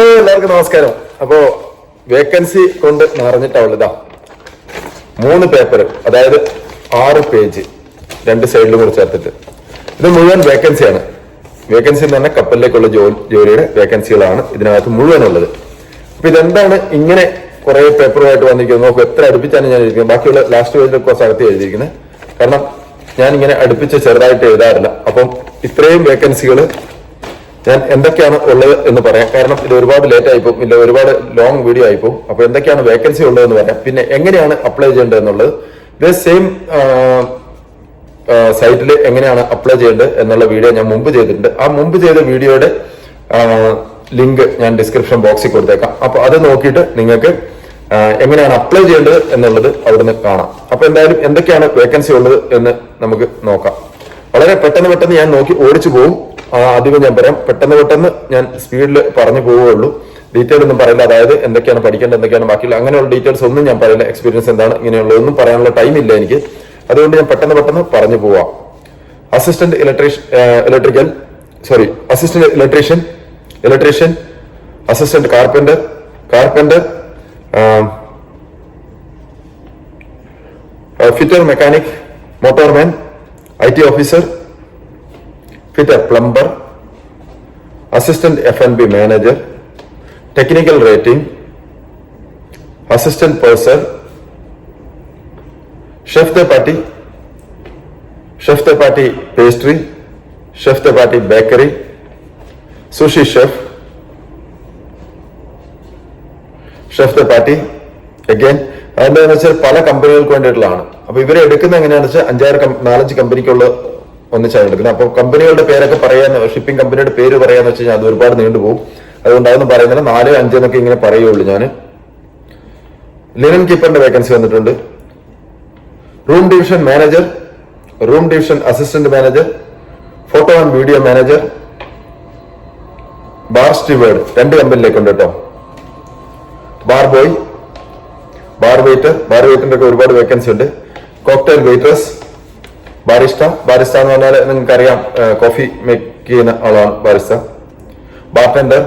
Hello എല്ലാവർക്കും നമസ്കാരം. അപ്പോ വേക്കൻസി കൊണ്ട് നിറഞ്ഞിട്ടുള്ള മൂന്ന് പേപ്പർ അതായത് ആറ് പേജ് രണ്ട് സൈഡിലും കൂടെ ചേർത്തിട്ട്. ഇത് മുഴുവൻ വേക്കൻസിയാണ് വേക്കൻസി എന്ന് പറഞ്ഞാൽ കപ്പലിലേക്കുള്ള ജോലി ജോലിയുടെ വേക്കൻസികളാണ് ഇതിനകത്ത് മുഴുവൻ ഉള്ളത് അപ്പൊ ഇതെന്താണ് ഇങ്ങനെ കുറെ പേപ്പറുമായിട്ട് വന്നിരിക്കുന്നത്? നോക്കൂ എത്ര അടുപ്പിച്ചാണ് ഞാൻ എഴുതിയിരിക്കുന്നത്? ബാക്കിയുള്ള ലാസ്റ്റ് പേജിൽ കുറച്ച് അകത്ത് എഴുതിയിരിക്കുന്നത്. കാരണം ഞാൻ ഇങ്ങനെ അടുപ്പിച്ച് ചെറുതായിട്ട് എഴുതാറില്ല. അപ്പം ഇത്രയും വേക്കൻസികൾ ഞാൻ എന്തൊക്കെയാണ് ഉള്ളത് എന്ന് പറയാം. കാരണം ഇത് ഒരുപാട് ലേറ്റ് ആയിപ്പോ ഇല്ല ഒരുപാട് ലോങ് വീഡിയോ ആയിപ്പോ അപ്പൊ എന്തൊക്കെയാണ് വേക്കൻസി ഉള്ളതെന്ന് പറയാം. പിന്നെ എങ്ങനെയാണ് അപ്ലൈ ചെയ്യേണ്ടത് എന്നുള്ളത്. ഇത് സെയിം സൈറ്റിൽ എങ്ങനെയാണ് അപ്ലൈ ചെയ്യേണ്ടത് എന്നുള്ള വീഡിയോ ഞാൻ മുമ്പ് ചെയ്തിട്ടുണ്ട്. ആ മുമ്പ് ചെയ്ത വീഡിയോയുടെ ലിങ്ക് ഞാൻ ഡിസ്ക്രിപ്ഷൻ ബോക്സിൽ കൊടുത്തേക്കാം. അപ്പൊ അത് നോക്കിയിട്ട് നിങ്ങൾക്ക് എങ്ങനെയാണ് അപ്ലൈ ചെയ്യേണ്ടത് എന്നുള്ളത് അവിടുന്ന് കാണാം. അപ്പൊ എന്തായാലും എന്തൊക്കെയാണ് വേക്കൻസി ഉള്ളത് എന്ന് നമുക്ക് നോക്കാം. വളരെ പെട്ടെന്ന് പെട്ടെന്ന് ഞാൻ നോക്കി ഓടിച്ചു പോകും ആ, അധികം ഞാൻ പറയാം. പെട്ടെന്ന് പെട്ടെന്ന് ഞാൻ സ്പീഡിൽ പറഞ്ഞു പോവുകയുള്ളൂ. ഡീറ്റെയിൽ ഒന്നും പറയില്ല അതായത് എന്തൊക്കെയാണ് പഠിക്കേണ്ടത് എന്തൊക്കെയാണ് ബാക്കിയുള്ള അങ്ങനെയുള്ള ഡീറ്റെയിൽസ് ഒന്നും ഞാൻ പറയില്ല. എക്സ്പീരിയൻസ് എന്താണ് ഇങ്ങനെയുള്ളതൊന്നും പറയാനുള്ള ടൈം ഇല്ല എനിക്ക്. അതുകൊണ്ട് ഞാൻ പെട്ടെന്ന് പെട്ടെന്ന് പറഞ്ഞു പോവാം. Assistant electrician electrical sorry assistant electrician electrician assistant carpenter carpenter fitter mechanic motorman I T officer fitter plumber assistant F N B manager technical rating assistant person chef de partie chef de partie pastry chef de partie bakery sushi chef chef de partie again അതെന്താണെന്ന് വെച്ചാൽ പല കമ്പനികൾക്ക് വേണ്ടിയിട്ടുള്ളതാണ്. അപ്പൊ ഇവരെ എടുക്കുന്ന എങ്ങനെയാണെന്ന് വെച്ചാൽ അഞ്ചാറ് നാലഞ്ച് കമ്പനിക്കുള്ള ഒന്നിച്ചാണ് എടുക്കുന്നത് അപ്പൊ കമ്പനികളുടെ പേരൊക്കെ പറയാന്ന് ഷിപ്പിംഗ് കമ്പനിയുടെ പേര് പറയാന്ന് വെച്ച് കഴിഞ്ഞാൽ അത് ഒരുപാട് നീണ്ടുപോകും അതുകൊണ്ട് അതൊന്നും പറയുന്നില്ല. നാല് അഞ്ച് എന്നൊക്കെ ഇങ്ങനെ പറയുള്ളൂ ഞാൻ ലിനൻ കീപ്പറിന്റെ വേക്കൻസി വന്നിട്ടുണ്ട്. Room division manager room division assistant manager photo and video manager bar steward രണ്ട് കമ്പനിയിലേക്കുണ്ട് കേട്ടോ bar boy bar waiter bar വെയിറ്ററിന്റെ ഒക്കെ ഒരുപാട് വേക്കൻസി ഉണ്ട്. Cocktail waiters barista. ബാരിസ്റ്റ എന്ന് പറഞ്ഞാൽ നിങ്ങൾക്ക് അറിയാം കോഫി മേക്ക് ചെയ്യുന്ന ആളാണ് barista. Bartender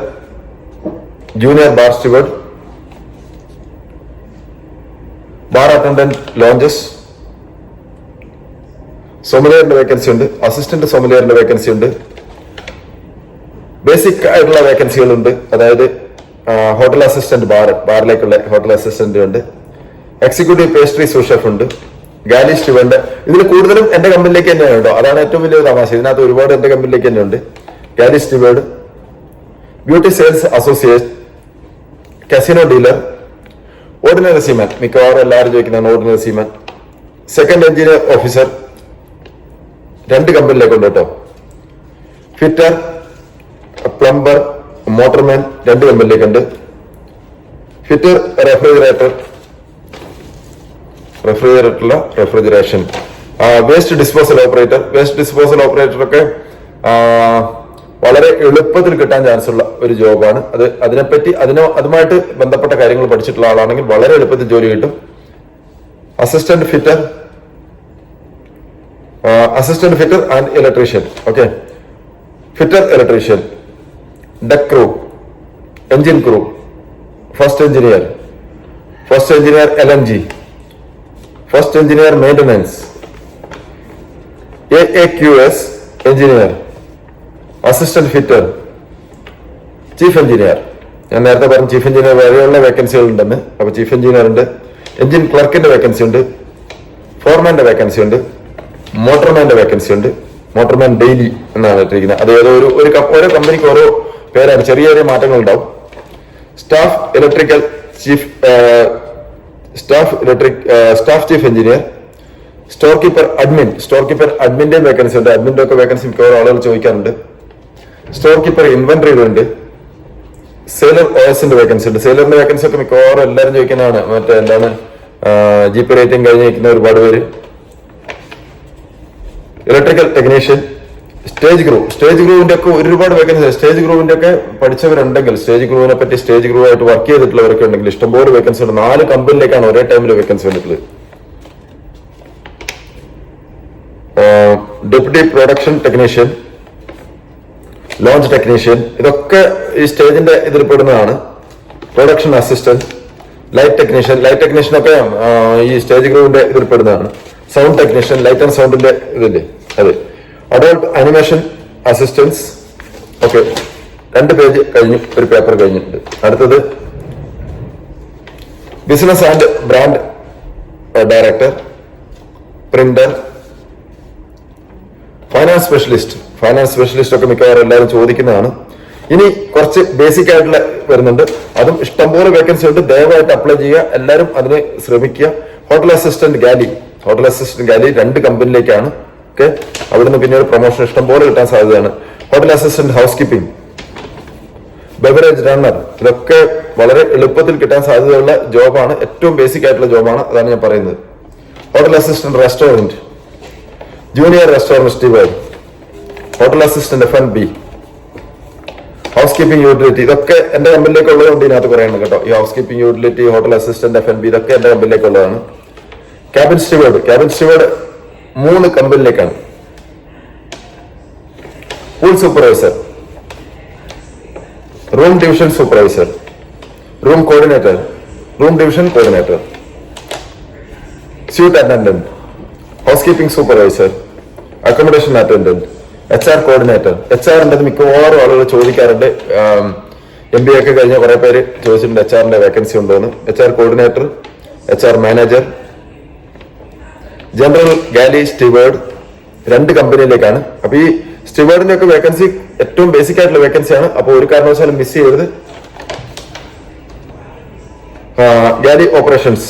junior bar steward. Bar attendant lounges. സൊമലിയറിന്റെ vacancy ഉണ്ട്. അസിസ്റ്റന്റ് സൊമലിയറിന്റെ വേക്കൻസി ഉണ്ട്. ബേസിക് ആയിട്ടുള്ള വേക്കൻസികളുണ്ട്. അതായത് ഹോട്ടൽ അസിസ്റ്റന്റ് ബാർ ബാറിലേക്കുള്ള ഹോട്ടൽ അസിസ്റ്റന്റ് ഉണ്ട്. എക്സിക്യൂട്ടീവ് പേസ്ട്രി സൂഷഫ് ഉണ്ട്. ഗാലി സ്റ്റുവണ്ട് ഇതിൽ കൂടുതലും എന്റെ കമ്പനിയിലേക്ക് തന്നെയാണ് കേട്ടോ. അതാണ് ഏറ്റവും വലിയ തമാശ. ഇതിനകത്ത് ഒരുപാട് എന്റെ കമ്പനിയിലേക്ക് തന്നെ ഉണ്ട് galley steward beauty sales associate casino dealer ordinary seaman. മിക്കവാറും എല്ലാവരും ചോദിക്കുന്നതാണ് ordinary seaman. Second engineer officer. രണ്ട് കമ്പനിയിലേക്കുണ്ട് കേട്ടോ. ഫിറ്റർ പ്ലംബർ മോട്ടർമാൻ രണ്ട് കമ്പനിയിലേക്കുണ്ട് fitter refrigerator റെഫ്രിജറേറ്ററില്ല refrigeration waste disposal operator waste disposal ആ, വളരെ എളുപ്പത്തിൽ കിട്ടാൻ ചാൻസ് ഉള്ള ഒരു ജോബാണ് അത് അതിനെപ്പറ്റി അതിനോ അതുമായിട്ട് ബന്ധപ്പെട്ട കാര്യങ്ങൾ പഠിച്ചിട്ടുള്ള ആളാണെങ്കിൽ വളരെ എളുപ്പത്തിൽ ജോലി കിട്ടും. Assistant fitter assistant fitter and electrician okay fitter electrician deck crew engine crew first engineer first engineer L N G first engineer maintenance A A Q S engineer assistant fitter chief engineer ഞാൻ നേരത്തെ പറഞ്ഞു chief engineer വരെയുള്ള വേക്കൻസികൾ ഉണ്ടെന്ന് അപ്പോൾ chief engineer ഉണ്ട് engine ക്ലർക്കിന്റെ vacancy ഉണ്ട്. ഫോർമാന്റെ വേക്കൻസി ഉണ്ട്. മോട്ടർമാന്റെ വേക്കൻസി ഉണ്ട്. മോട്ടർമാൻ ഡെയിലി എന്നാണ് ഇട്ടിരിക്കുന്നത്. അത് ഒരു ഒരു ഓരോ കമ്പനിക്ക് ഓരോ പേരാണ്. ചെറിയ ചെറിയ മാറ്റങ്ങൾ ഉണ്ടാവും staff electrical chief staff electric staff chief engineer store keeper admin store keeper അഡ്മിന്റെ vacancy ഉണ്ട് അഡ്മിന്റെ ഒക്കെ വേക്കൻസി മിക്കവാറും ആളുകൾ ചോദിക്കാറുണ്ട്. സ്റ്റോർ കീപ്പർ ഇൻവെന്ററിയുടെ ഉണ്ട് സെയിലർ ഓഎസിന്റെ വേക്കൻസി ഉണ്ട്. സെയിലറിന്റെ വേക്കൻസി ഒക്കെ മിക്കവാറും എല്ലാവരും ചോദിക്കുന്നതാണ്. മറ്റേ എന്താണ്? ജി പി റേറ്റിംഗ് കഴിഞ്ഞ് നിൽക്കുന്ന ഒരുപാട് പേര്. Electrical technician stage group stage ഗ്രൂപ്പിന്റെ ഒക്കെ ഒരുപാട് വേക്കൻസി സ്റ്റേജ് ഗ്രൂവിന്റെ ഒക്കെ പഠിച്ചവരുണ്ടെങ്കിൽ സ്റ്റേജ് ഗ്രൂപ്പിനെ പറ്റി സ്റ്റേജ് ഗ്രൂ ആയിട്ട് വർക്ക് ചെയ്തിട്ടുള്ളവരൊക്കെ ഉണ്ടെങ്കിൽ ഇഷ്ടംപോലെ വേക്കൻസി ഉണ്ട്. നാല് കമ്പനിയിലേക്കാണ് ഒരേ ടൈമിൽ വേക്കൻസി വന്നിട്ടുള്ളത്. Deputy production technician lounge technician ഇതൊക്കെ ഈ സ്റ്റേജിന്റെ ഇതിൽ പെടുന്നതാണ്. Production assistant light technician light technician ഒക്കെ ഈ സ്റ്റേജ് ഗ്രൂപ്പിന്റെ ഇതിൽ പെടുന്നതാണ്. സൗണ്ട് ടെക്നീഷ്യൻ ലൈറ്റ് ആൻഡ് സൗണ്ടിന്റെ ഇതില്ലേ? അത്. അഡോൾട്ട് അനിമേഷൻ അസിസ്റ്റൻസ് ഓക്കെ രണ്ട് പേജ് കഴിഞ്ഞു ഒരു പേപ്പർ കഴിഞ്ഞിട്ടുണ്ട്. അടുത്തത് business and brand director printer finance specialist finance specialist ഒക്കെ മിക്കവാറും എല്ലാവരും ചോദിക്കുന്നതാണ്. ഇനി കുറച്ച് ബേസിക് ആയിട്ടുള്ള വരുന്നുണ്ട്. അതും ഇഷ്ടംപോലെ വേക്കൻസി ഉണ്ട്. ദയവായിട്ട് അപ്ലൈ ചെയ്യുക. എല്ലാവരും അതിന് ശ്രമിക്കുക. Hotel assistant galley hotel assistant galley രണ്ട് കമ്പനിയിലേക്കാണ് ഓക്കെ അവിടുന്ന് ഒരു പ്രൊമോഷൻ ഇഷ്ടം പോലെ കിട്ടാൻ സാധ്യതയാണ്. Hotel assistant housekeeping beverage runner ഇതൊക്കെ വളരെ എളുപ്പത്തിൽ കിട്ടാൻ സാധ്യതയുള്ള ജോബാണ് ഏറ്റവും ബേസിക് ആയിട്ടുള്ള ജോബാണ് അതാണ് ഞാൻ പറയുന്നത്. Hotel assistant restaurant junior restaurant steward hotel assistant F N B housekeeping utility ഇതൊക്കെ എന്റെ കമ്പനിയിലേക്ക് ഉള്ളതുകൊണ്ട് ഇതിനകത്ത് പറയണം കേട്ടോ. ഈ housekeeping utility hotel assistant F N B ഇതൊക്കെ എന്റെ കമ്പനിയിലേക്ക് ഉള്ളതാണ് ക്യാബിൻ സ്റ്റിവേർഡ് ക്യാബിൻ സ്റ്റീവേർഡ് മൂന്ന് കമ്പനിയിലേക്കാണ്. Pool supervisor room division supervisor room coordinator room division coordinator suite attendant housekeeping supervisor accommodation attendant H R coordinator H ആറിന്റെ മിക്കവാറും ആളുകൾ ചോദിക്കാറുണ്ട്. M B ഒക്കെ കഴിഞ്ഞ കുറെ പേര് ചോദിച്ചിട്ടുണ്ട് എച്ച് ആറിന്റെ വേക്കൻസി ഉണ്ടോ എന്ന് H R coordinator H R manager general galley steward രണ്ട് കമ്പനിയിലേക്കാണ് അപ്പൊ ഈ സ്റ്റിവേർഡിന്റെ ഒക്കെ വേക്കൻസി ഏറ്റവും ബേസിക് ആയിട്ടുള്ള വേക്കൻസി ആണ്. അപ്പൊ ഒരു കാരണവശാലും മിസ് ചെയ്യരുത്. Galley operations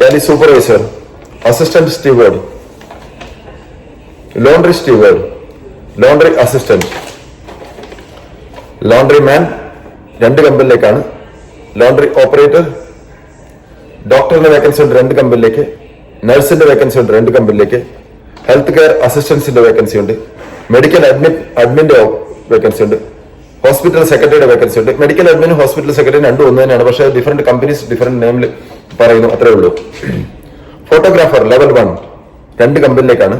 galley supervisor assistant steward laundry steward laundry assistant laundry man രണ്ട് കമ്പനിയിലേക്കാണ് ലോണ്ടറി ഓപ്പറേറ്റർ ഡോക്ടറിന്റെ വേക്കൻസി ഉണ്ട് രണ്ട് കമ്പനിയിലേക്ക് നഴ്സിന്റെ വേക്കൻസി ഉണ്ട് രണ്ട് കമ്പനിയിലേക്ക്. ഹെൽത്ത് കെയർ അസിസ്റ്റൻസിന്റെ വേക്കൻസി ഉണ്ട്. മെഡിക്കൽ അഡ്മിൻ അഡ്മിന്റെ വേക്കൻസി ഉണ്ട്. ഹോസ്പിറ്റൽ സെക്രട്ടറിയുടെ വേക്കൻസി ഉണ്ട്. മെഡിക്കൽ അഡ്മിൻ ഹോസ്പിറ്റൽ സെക്രട്ടറി രണ്ടും ഒന്ന് തന്നെയാണ്. പക്ഷേ ഡിഫറെന്റ് കമ്പനീസ് ഡിഫറെന്റ് നെയിമിൽ പറയുന്നു. അത്രേ ഉള്ളൂ. ഫോട്ടോഗ്രാഫർ ലെവൽ വൺ രണ്ട് കമ്പനിയിലേക്കാണ്.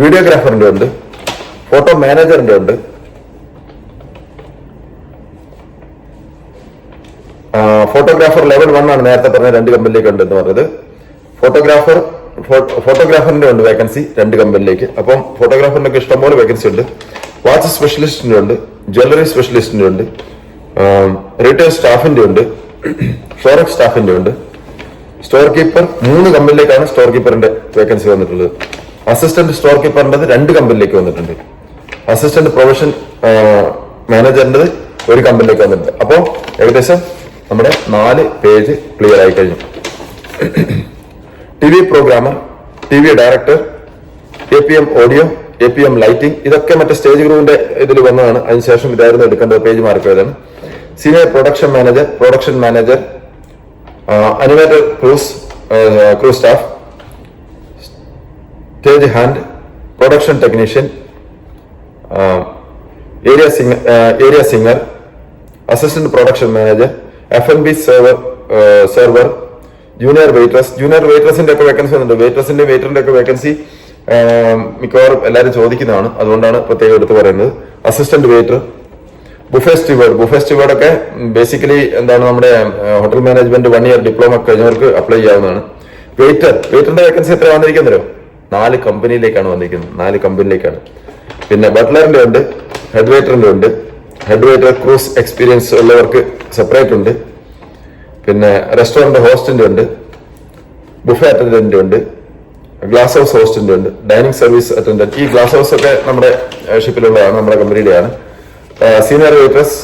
വീഡിയോഗ്രാഫറിന്റെ ഉണ്ട്. ഫോട്ടോ മാനേജറിന്റെ ഉണ്ട്. ഫോട്ടോഗ്രാഫർ ലെവൽ വൺ ആണ് നേരത്തെ പറഞ്ഞ രണ്ട് കമ്പനിയിലേക്ക് ഉണ്ട് എന്ന് പറഞ്ഞത്. ഫോട്ടോഗ്രാഫർ ഫോട്ടോഗ്രാഫറിന്റെ ഉണ്ട് വേക്കൻസി രണ്ട് കമ്പനിയിലേക്ക് അപ്പം ഫോട്ടോഗ്രാഫറിന്റെ ഒക്കെ ഇഷ്ടംപോലെ വേക്കൻസി ഉണ്ട്. വാച്ച് സ്പെഷ്യലിസ്റ്റിന്റെ ഉണ്ട് ജ്വല്ലറി സ്പെഷ്യലിസ്റ്റിന്റെ ഉണ്ട് റീറ്റെയിൽ സ്റ്റാഫിന്റെ ഉണ്ട് ഫോറക്സ് സ്റ്റാഫിന്റെ ഉണ്ട്. സ്റ്റോർ കീപ്പർ മൂന്ന് കമ്പനിയിലേക്കാണ് സ്റ്റോർ കീപ്പറിന്റെ വേക്കൻസി വന്നിട്ടുള്ളത്. അസിസ്റ്റന്റ് സ്റ്റോർ കീപ്പറിന്റെ രണ്ട് കമ്പനിയിലേക്ക് വന്നിട്ടുണ്ട്. അസിസ്റ്റന്റ് പ്രൊഫഷൻ മാനേജറിന്റെ ഒരു കമ്പനിയിലേക്ക് വന്നിട്ടുണ്ട്. അപ്പോൾ ഏകദേശം നമ്മുടെ നാല് പേജ് ക്ലിയർ ആയി കഴിഞ്ഞു. T V programmer T V director A P M audio A P M lighting ഇതൊക്കെ മറ്റേ സ്റ്റേജ് ഗ്രൂവിന്റെ ഇതിൽ വന്നതാണ്. അതിനുശേഷം ഇതായിരുന്നു എടുക്കേണ്ടത് page മാറിപ്പോയതാണ് senior production manager production manager animator cruise crew staff stage hand production technician aria singer aria singer assistant production manager F N B server server junior waiters junior വെയിറ്റേഴ്സിന്റെ ഒക്കെ vacancy വന്നിട്ടുണ്ട്. വെയിറ്റേഴ്സിന്റെ വെയിറ്ററിന്റെ ഒക്കെ vacancy മിക്കവാറും എല്ലാവരും ചോദിക്കുന്നതാണ്. അതുകൊണ്ടാണ് പ്രത്യേകം എടുത്ത് പറയുന്നത്. Assistant waiter buffet steward buffet steward ഒക്കെ ബേസിക്കലി എന്താണ് നമ്മുടെ hotel management one year diploma കഴിഞ്ഞവർക്ക് apply ചെയ്യാവുന്നതാണ്. വെയിറ്റർ വെയിറ്ററിന്റെ വേക്കൻസി എത്ര വന്നിരിക്കുന്നല്ലോ നാല് കമ്പനിയിലേക്കാണ് വന്നിരിക്കുന്നത്. നാല് കമ്പനിയിലേക്കാണ് പിന്നെ ബട്ട്ലറിന്റെ ഉണ്ട് ഹെഡ് വെയിറ്ററിന്റെ ഉണ്ട്. ഹെഡ് വെയിറ്റർ ക്രൂസ് എക്സ്പീരിയൻസ് ഉള്ളവർക്ക് സെപ്പറേറ്റ് ഉണ്ട്. പിന്നെ റെസ്റ്റോറന്റ് ഹോസ്റ്റിന്റെ ഉണ്ട് ബുഫേ അറ്റൻഡന്റ് ഉണ്ട് ഗ്ലാസ് ഹൗസ് ഹോസ്റ്റിന്റെ ഉണ്ട് ഡൈനിങ് സർവീസ് അറ്റൻഡന്റ് ഈ ഗ്ലാസ് ഹൗസ് ഒക്കെ നമ്മുടെ ഷിപ്പിലുള്ളതാണ് നമ്മുടെ കമ്പനിയുടെയാണ് senior waiters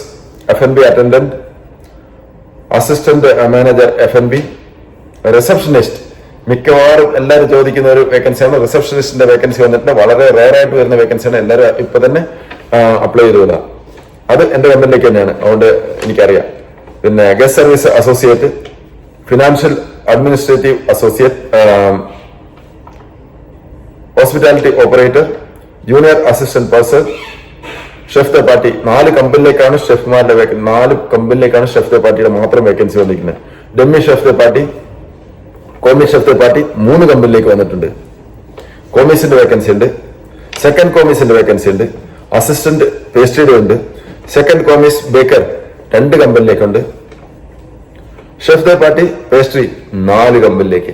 F N B attendant assistant manager F N B receptionist മിക്കവാറും എല്ലാവരും ചോദിക്കുന്ന ഒരു വേക്കൻസിയാണ് റിസപ്ഷനിസ്റ്റിന്റെ വേക്കൻസി വന്നിട്ടുണ്ട്. വളരെ റെയർ ആയിട്ട് വരുന്ന വേക്കൻസിയാണ് എല്ലാവരും ഇപ്പൊ തന്നെ അപ്ലൈ ചെയ്തതാണ് അത് എന്റെ കമ്പനിയിലേക്ക് തന്നെയാണ്. അതുകൊണ്ട് എനിക്കറിയാം. പിന്നെ guest service associate financial administrative associate hospitality operator junior assistant person chef de partie നാല് കമ്പനിയിലേക്കാണ് ഷെഫ്മാരുടെ വേക്കൻസി നാല് കമ്പനിയിലേക്കാണ് ഷെഫ് ദ പാർട്ടിയുടെ മാത്രം വേക്കൻസി വന്നിരിക്കുന്നത്. Demi chef de partie commis chef de partie മൂന്ന് കമ്പനിയിലേക്ക് വന്നിട്ടുണ്ട്. കോമീസിന്റെ വേക്കൻസി ഉണ്ട്. സെക്കൻഡ് കോമീസിന്റെ വേക്കൻസി ഉണ്ട്. അസിസ്റ്റന്റ് പേസ്ട്രിയുടെ ഉണ്ട്. സെക്കൻഡ് കോമീസ് ബേക്കർ രണ്ട് കമ്പനിയിലേക്കുണ്ട് ഷെഫ് ദ പാർട്ടി പേസ്ട്രി നാല് കമ്പനിയിലേക്ക്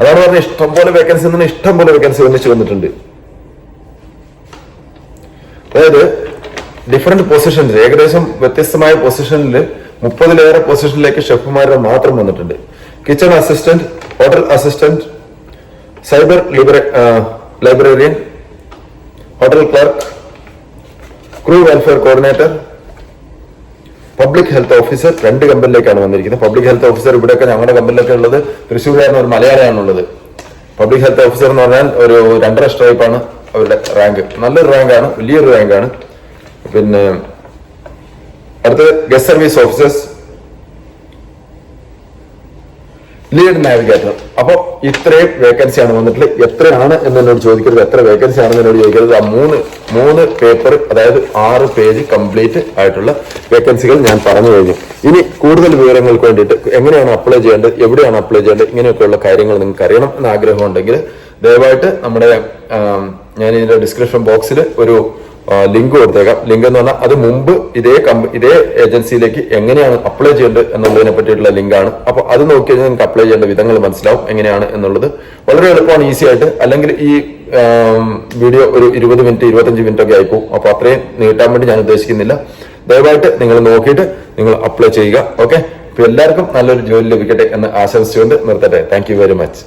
അതാണ് പറഞ്ഞ ഇഷ്ടംപോലെ വേക്കൻസി നിന്ന് ഇഷ്ടംപോലെ വേക്കൻസി ഒന്നിച്ച് വന്നിട്ടുണ്ട്. അതായത് ഡിഫറെന്റ് പൊസിഷൻസ് ഏകദേശം വ്യത്യസ്തമായ പൊസിഷനിൽ മുപ്പതിലേറെ പൊസിഷനിലേക്ക് ഷെഫുമാരുടെ മാത്രം വന്നിട്ടുണ്ട്. Kitchen assistant hotel assistant cyber librarian librarian hotel clerk crew welfare coordinator public health officer രണ്ട് കമ്പനിയിലേക്കാണ് വന്നിരിക്കുന്നത്. പബ്ലിക് ഹെൽത്ത് ഓഫീസർ ഇവിടെയൊക്കെ ഞങ്ങളുടെ കമ്പനിയിലൊക്കെ ഉള്ളത് തൃശ്ശൂർകാരൻ ഒരു മലയാളിയാണുള്ളത് പബ്ലിക് ഹെൽത്ത് ഓഫീസർ എന്ന് പറഞ്ഞാൽ ഒരു രണ്ടര സ്ട്രൈപ്പാണ് അവരുടെ റാങ്ക് നല്ലൊരു റാങ്കാണ് വലിയൊരു റാങ്കാണ് പിന്നെ അടുത്തത് guest service officers lead navigator. അപ്പൊ ഇത്രയും വേക്കൻസി ആണ് വന്നിട്ടുള്ളത്. എത്രയാണ് എന്ന് എന്നോട് ചോദിക്കരുത്. എത്ര വേക്കൻസി ആണെന്ന് എന്നോട് ചോദിക്കരുത്. ആ മൂന്ന് മൂന്ന് പേപ്പർ അതായത് ആറ് പേജ് കംപ്ലീറ്റ് ആയിട്ടുള്ള വേക്കൻസികൾ ഞാൻ പറഞ്ഞു കഴിഞ്ഞു. ഇനി കൂടുതൽ വിവരങ്ങൾക്ക് വേണ്ടിയിട്ട് എങ്ങനെയാണ് അപ്ലൈ ചെയ്യേണ്ടത്? എവിടെയാണ് അപ്ലൈ ചെയ്യേണ്ടത്? ഇങ്ങനെയൊക്കെയുള്ള കാര്യങ്ങൾ നിങ്ങൾക്ക് അറിയണം എന്ന് ആഗ്രഹമുണ്ടെങ്കിൽ ദയവായിട്ട് നമ്മുടെ ഞാൻ ഇതിന്റെ ഡിസ്ക്രിപ്ഷൻ ബോക്സിൽ ഒരു ലിങ്ക് കൊടുത്തേക്കാം. ലിങ്ക് എന്ന് പറഞ്ഞാൽ അത് മുമ്പ് ഇതേ കമ്പ ഇതേ ഏജൻസിയിലേക്ക് എങ്ങനെയാണ് അപ്ലൈ ചെയ്യേണ്ടത് എന്നുള്ളതിനെ പറ്റിയിട്ടുള്ള ലിങ്കാണ്. അപ്പോൾ അത് നോക്കി കഴിഞ്ഞാൽ നിങ്ങൾക്ക് അപ്ലൈ ചെയ്യേണ്ട വിധങ്ങൾ മനസ്സിലാവും എങ്ങനെയാണ് എന്നുള്ളത്. വളരെ എളുപ്പമാണ് ഈസി ആയിട്ട്. അല്ലെങ്കിൽ ഈ വീഡിയോ ഒരു ഇരുപത് മിനിറ്റ് ഇരുപത്തഞ്ച് മിനിറ്റ് ഒക്കെ ആയിപ്പോ അപ്പൊ അത്രയും നീട്ടാൻ വേണ്ടി ഞാൻ ഉദ്ദേശിക്കുന്നില്ല. ദയവായിട്ട് നിങ്ങൾ നോക്കിയിട്ട് നിങ്ങൾ അപ്ലൈ ചെയ്യുക. ഓക്കെ അപ്പോൾ എല്ലാവർക്കും നല്ലൊരു ജോലി ലഭിക്കട്ടെ എന്ന് ആശംസിച്ചുകൊണ്ട് നിർത്തട്ടെ. Thank very much